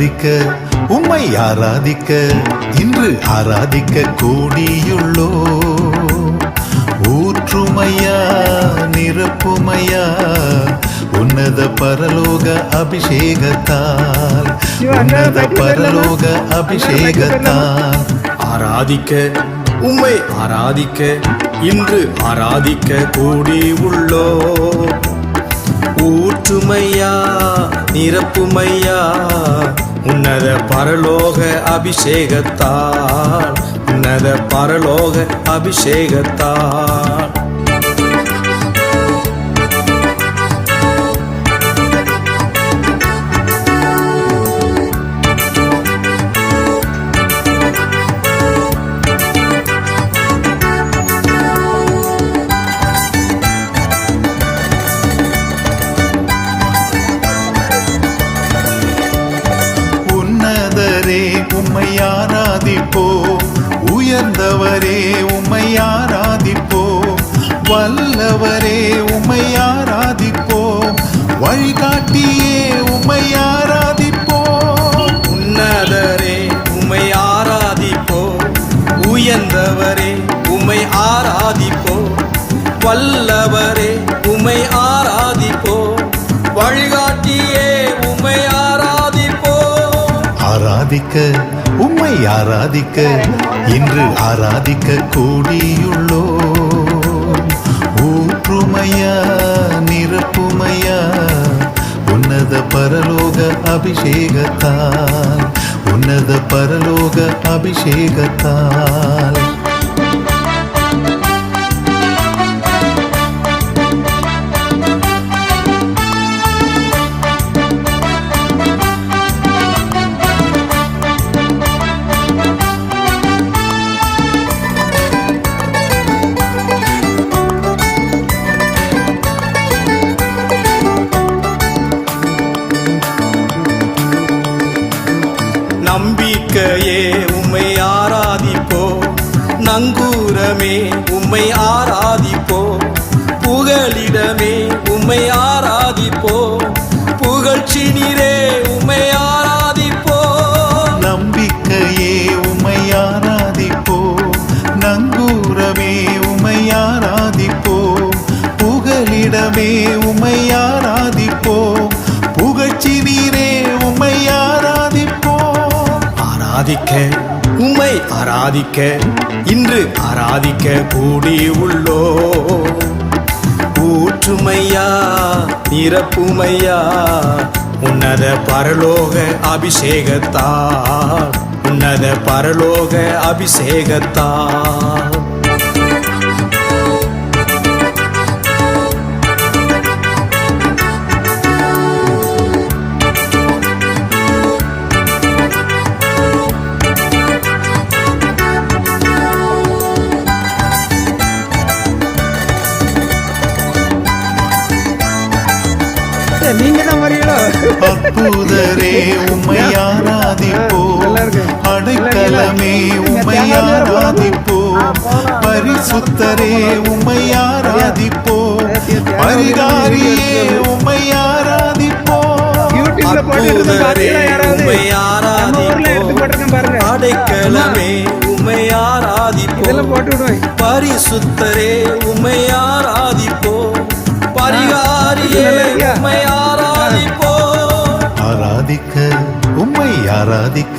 ஆராதிக்க உம்மை ஆராதிக்க இன்று ஆராதிக்க கூடியுள்ளோ ஊற்றுமையா நிரப்புமையா உன்னத பரலோக அபிஷேகத்தால் உன்னத பரலோக அபிஷேகத்தால். ஆராதிக்க உம்மை ஆராதிக்க இன்று ஆராதிக்க கூடி உள்ளோ ஊற்றுமையா நிரப்புமையா? உன்னத பரலோக அபிஷேகத்தால் உன்னத பரலோக அபிஷேகத்தால். ஆராதிப்போ வல்லவரே உமை ஆராதிப்போ. வழிகாட்டியே உமை ஆராதிப்போ. ஆராதிக்க உம்மை ஆராதிக்க இன்று ஆராதிக்க கூடியுள்ளோ ஊற்றுமையா நிரப்புமையா உன்னத பரலோக அபிஷேகத்தால் உன்னத பரலோக அபிஷேகத்தால். நம்பிக்கையே உம்மை ஆராதிப்போ. நங்கூரமே உம்மை ஆராதிப்போ. புகழிடமே உம்மை ஆராதிப்போ. புகழ்ச்சி நீரே ஆராதிக்க உம்மை ஆராதிக்க இன்று ஆராதிக்க கூடி உள்ளோ ஊற்றுமையா நிரப்புமையா உன்னத பரலோக அபிஷேகத்தால் உன்னத பரலோக அபிஷேகத்தால் அற்புதரே உம்மை ஆராதிப்போ அடைக்கலமே உம்மை ஆராதிப்போ பரிசுத்தரே உம்மை ஆராதிப்போ பரிகாரியே உம்மை ஆராதிப்போ யூடியூப்ல போட்டு அற்புதரே பாத்தீங்களா யாராவது உம்மை நம்ம ஊர்ல எடுத்து போட்டிருக்கேன் ஆராதிப்போ பாருங்க அடைக்கலமே உம்மை ஆராதிப்போ இதெல்லாம் போட்டு விடுவேன் பரிசுத்தரே உம்மை பரிகாரியே உம்மை ஆராதிக்க உம்மை ஆராதிக்க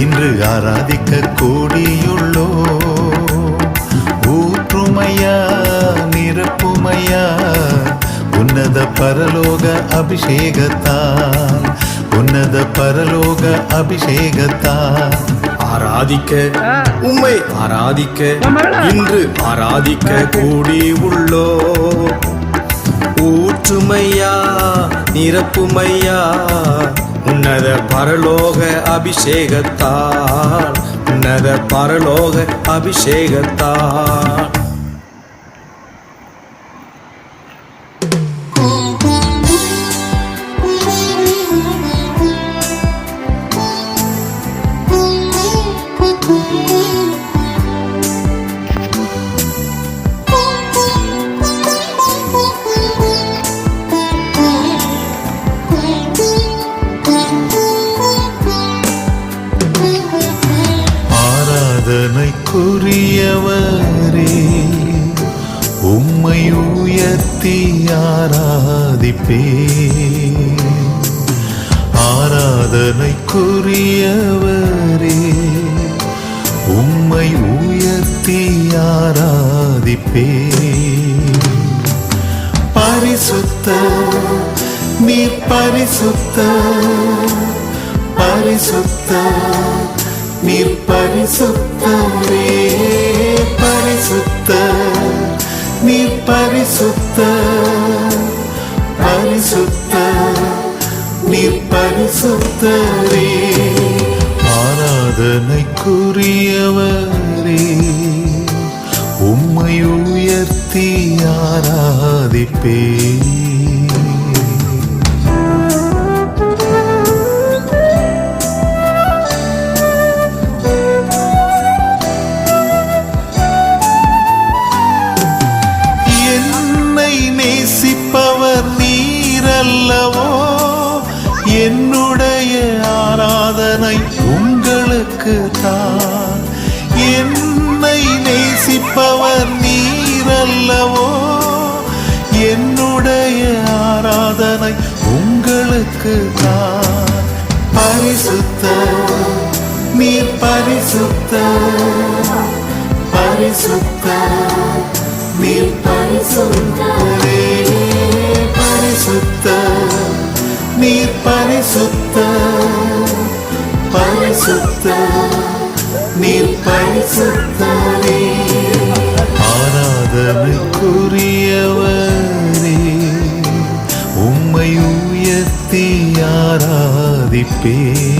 இன்று ஆராதிக்க கூடியுள்ளோ ஊற்றுமையா நிரப்புமையா உன்னத பரலோக அபிஷேகத்தால் உன்னத பரலோக அபிஷேகத்தால் ஆராதிக்க உம்மை ஆராதிக்க இன்று ஆராதிக்க கூடி உள்ளோ ஊற்றுமையா நிரப்புமையா உன்னத பரலோக அபிஷேகத்தால் உன்னத பரலோக அபிஷேகத்தால் அன்புக்குரியவரே உம்மை உயர்த்தி ஆராதிப்பே. ஆராதனைக்குரியவரே உம்மை உயர்த்தி ஆராதிப்பே. பரிசுத்த நீ பரிசுத்த பரிசுத்த நீர் பரிசுத்தரே பரிசுத்த நீர் பரிசுத்த பரிசுத்த நீர் பரிசுத்தரே ஆராதனைக்குரியவரே உம்மை உயர்த்தி ஆராதிப்பேன். உங்களுக்கு தான் பரிசுத்த நீர் பரிசுத்த பரிசுத்த நீர் பரிசுத்தரே பரிசுத்த நீர் பரிசுத்த பரிசுத்த நீர் பரிசுத்த ஆராதிப்பே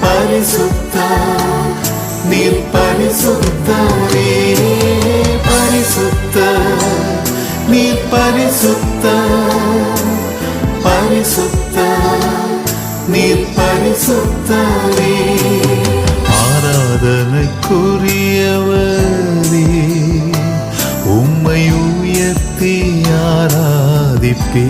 பரிசுத்த நீர் பரிசுத்தரே பரிசுத்த நீர் பரிசுத்த. பரிசுத்த நீர் பரிசுத்தரே ஆராதனைக்குரியவரே உம்மை உயர்த்தி ஆராதிப்பே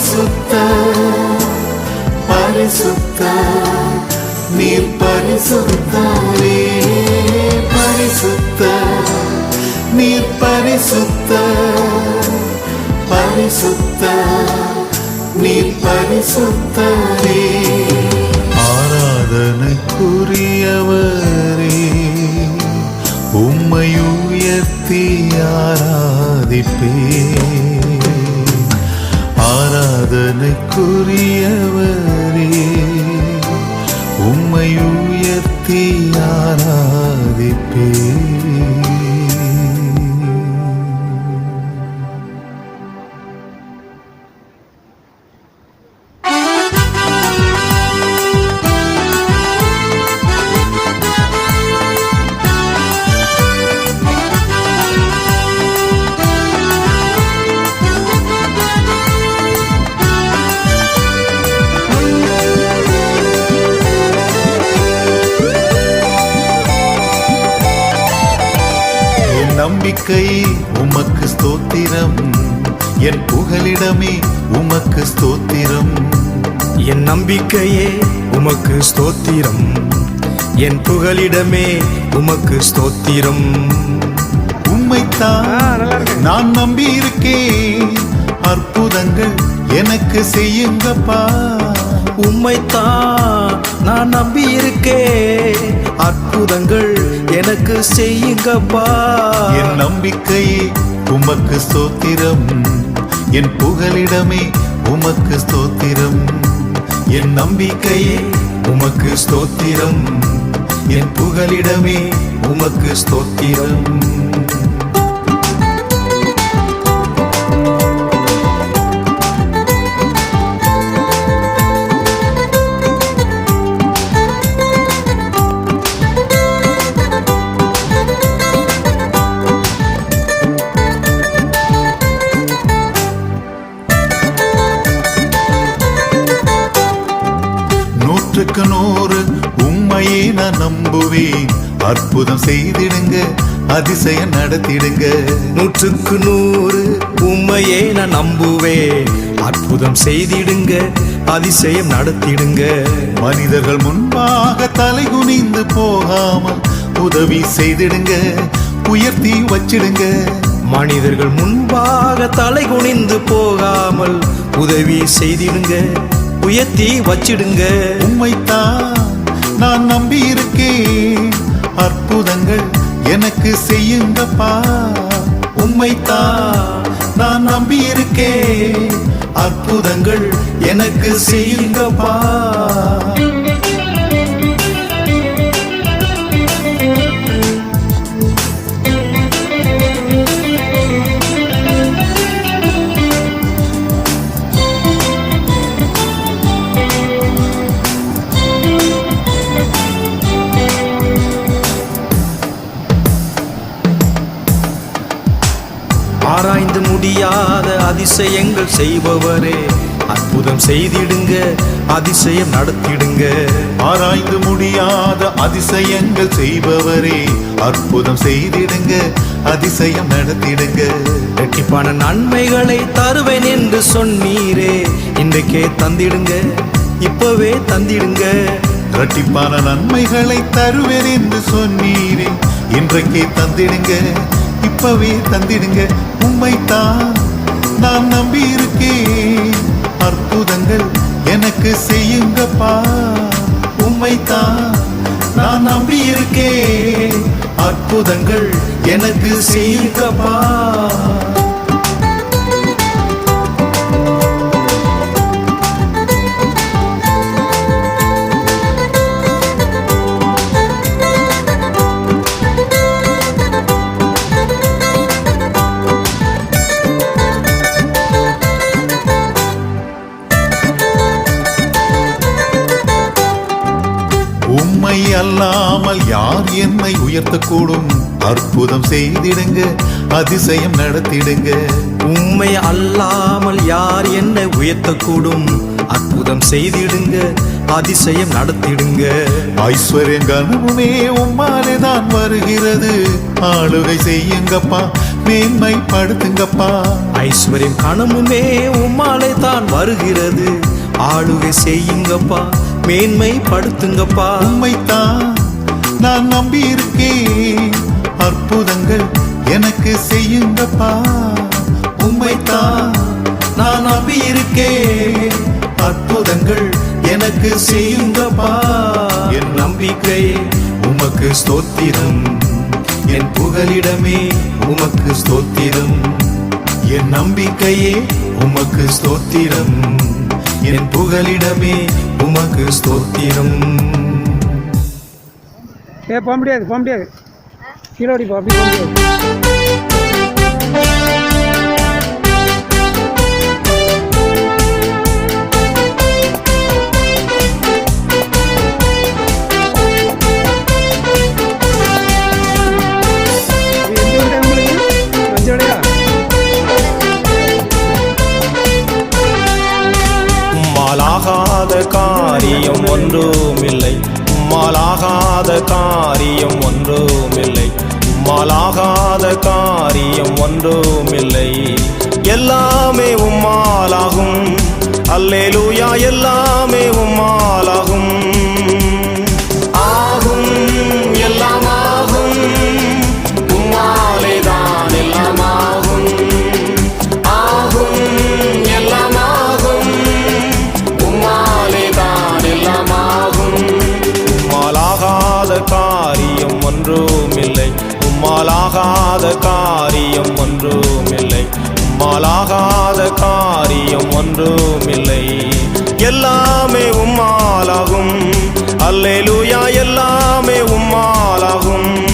பரிசுத்த பரிசுத்த நீர் பரிசுத்தரே பரிசுத்த நீர் பரிசுத்த பரிசுத்த நீர் பரிசுத்தரே ஆராதனைக்குரியவரே உம்மை உயர்த்தி ஆராதிப்பே ஆராதனைக்குரியவரே உம்மை உயர்த்தி ஆராதிப்பே புகலிடமே உமக்கு ஸ்தோத்திரம். உம்மைத்தான் நான் நம்பி இருக்கேன் அற்புதங்கள் எனக்கு செய்யுங்கப்பா. உம்மைத்தான் நான் நம்பி இருக்கேன் அற்புதங்கள் எனக்கு செய்யுங்கப்பா. என் நம்பிக்கையே உமக்கு ஸ்தோத்திரம். என் புகலிடமே உமக்கு ஸ்தோத்திரம். என் நம்பிக்கையே உமக்கு ஸ்தோத்திரம். என் புகலிடமே உமக்கு ஸ்தோத்திரம். அற்புதம் செய்திடுங்க அதிசயம் நடத்திடுங்க. நூற்றுக்கு நூறு உண்மையே நான் நம்புவேன். அற்புதம் செய்திடுங்க அதிசயம் நடத்திடுங்க. மனிதர்கள் முன்பாக தலை குனிந்து போகாமல் உதவி செய்திடுங்க உயர்த்தி வச்சிடுங்க. மனிதர்கள் முன்பாக தலை குனிந்து போகாமல் உதவி செய்திடுங்க உயர்த்தி வச்சிடுங்க. உண்மைத்தான் நான் நம்பி இருக்கேன் அற்புதங்கள் எனக்கு செய்யுங்கப்பா. உம்மைத்தான் நான் நம்பியிருக்கேன். அற்புதங்கள் எனக்கு செய்யுங்கப்பா. அதிசயங்கள் செய்பவரே. அற்புதம் செய்திடுங்க அதிசயம் நடத்திடுங்க. ஆராய்ந்து முடியாத அதிசயங்கள் செய்பவரே. அற்புதம் செய்திடுங்க அதிசயம் நடத்திடுங்க. ரெட்டிப்பான நன்மைகளை தருவேன் என்று சொன்னீரே. இன்றைக்கே தந்திடுங்க இப்பவே தந்திடுங்க. இரட்டிப்பான நன்மைகளை தருவேன் என்று சொன்னீரே. இன்றைக்கே தந்திடுங்க இப்பவே தந்திடுங்க. உம்மைத்தான் நான் நம்பி இருக்கேன் அற்புதங்கள் எனக்கு செய்யுங்கப்பா. உம்மைத்தான் நான் நம்பி இருக்கேன் அற்புதங்கள் எனக்கு செய்யுங்கப்பா. என்னை உயர்த்தக்கூடும். அற்புதம் செய்திடுங்க அதிசயம் நடத்திடுங்க. உண்மை அல்லாமல் யார் என்னை உயர்த்தக்கூடும்? அற்புதம் செய்திடுங்க அதிசயம் நடத்திடுங்க. ஐஸ்வர்யம் கனவுமே உம்மாலே தான் வருகிறது. ஆளுகை செய்யுங்கப்பா மேன்மைப்படுத்துங்கப்பா. ஐஸ்வர்யம் கணமுமே உம்மாலே தான் வருகிறது. ஆளுகை செய்யுங்கப்பா மேன்மை படுத்துங்கப்பா உம்மைத்தான் நான் நம்பியிருக்கேன். அற்புதங்கள் எனக்கு செய்யுங்கப்பா. உண்மைத்தான் நான் நம்பியிருக்கேன். அற்புதங்கள் எனக்கு செய்யுங்கப்பா. என் நம்பிக்கை உமக்கு ஸ்தோத்திரம். என் புகலிடமே உமக்கு ஸ்தோத்திரம். என் நம்பிக்கையே உமக்கு ஸ்தோத்திரம். என் புகலிடமே உமக்கு ஸ்தோத்திரம். ஏ போக முடியாது போக முடியாது. கீழே ஓடி போ அப்படி போக முடியாது. இது எந்த ஊரு உங்களுக்கு? உம்மாலாகாத காரியம் ஒன்றுமில்லை. உம்மாலாகாத காரியம் ஒன்றுமில்லை. எல்லாமே உம்மாலாகும். அல்லேலூயா எல்லாம் காரியம் ஒன்றுமில்லை. உம்மாலாகாத காரியம் ஒன்றுமில்லை. எல்லாமே உம்மாலாகும். அல்லேலூயா எல்லாமே உம்மாலாகும்.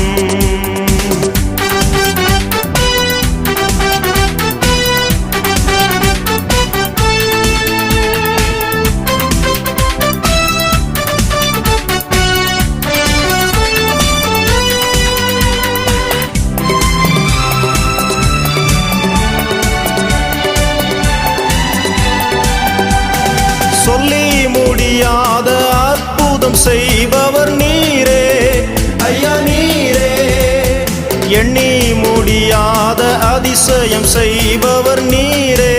அற்புதம் செய்பவர் நீரே. ஐயா நீரே. எண்ணி முடியாத அதிசயம் செய்பவர் நீரே.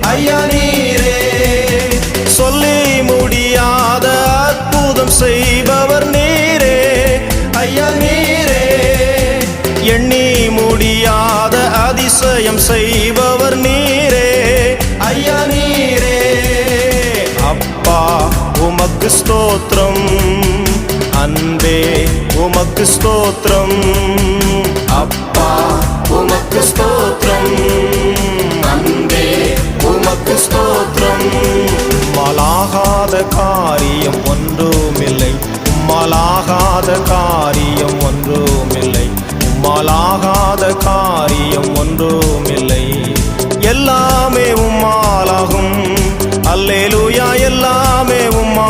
ஐயா நீரே. சொல்லி முடியாத அற்புதம் செய்பவர் நீரே. ஐயா நீரே. எண்ணி முடியாத அதிசயம் செய் உமக்கு ஸ்தோத்திரம் அன்பே உமக்கு ஸ்தோத்திரம் அப்பா உமக்கு ஸ்தோத்திரம் அன்பே உமக்கு ஸ்தோத்திரம் மலாகாத காரியம் ஒன்றுமில்லை। உம்மாலாகாத காரியம் ஒன்றுமில்லை। உம்மாலாகாத காரியம் ஒன்றுமில்லை। எல்லாமே உம்மாலாகும் அல்லேலூயா எல்லாமே உம்மா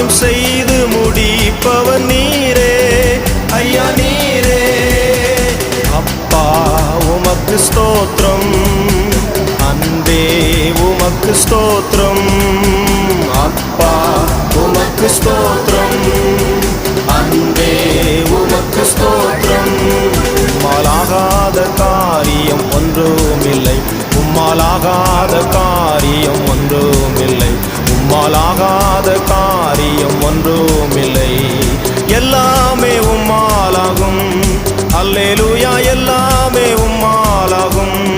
யாவையும் செய்து முடிப்பவன் நீரே. ஐயா நீரே. அப்பா உமக்கு ஸ்தோத்திரம். அன்பே உமக்கு ஸ்தோத்திரம். அப்பா உமக்கு ஸ்தோத்திரம். அன்பே உமக்கு ஸ்தோத்திரம். உம்மாலாகாத காரியம் ஒன்றுமில்லை. உம்மாலாகாத காரியம் ஒன்றுமில்லை. உம்மாலாகாத காரியம் காரியம் ஒன்றுமில்லை. எல்லாமே உம்மாலாகும். அல்லேலூயா எல்லாமே உம்மாலாகும்.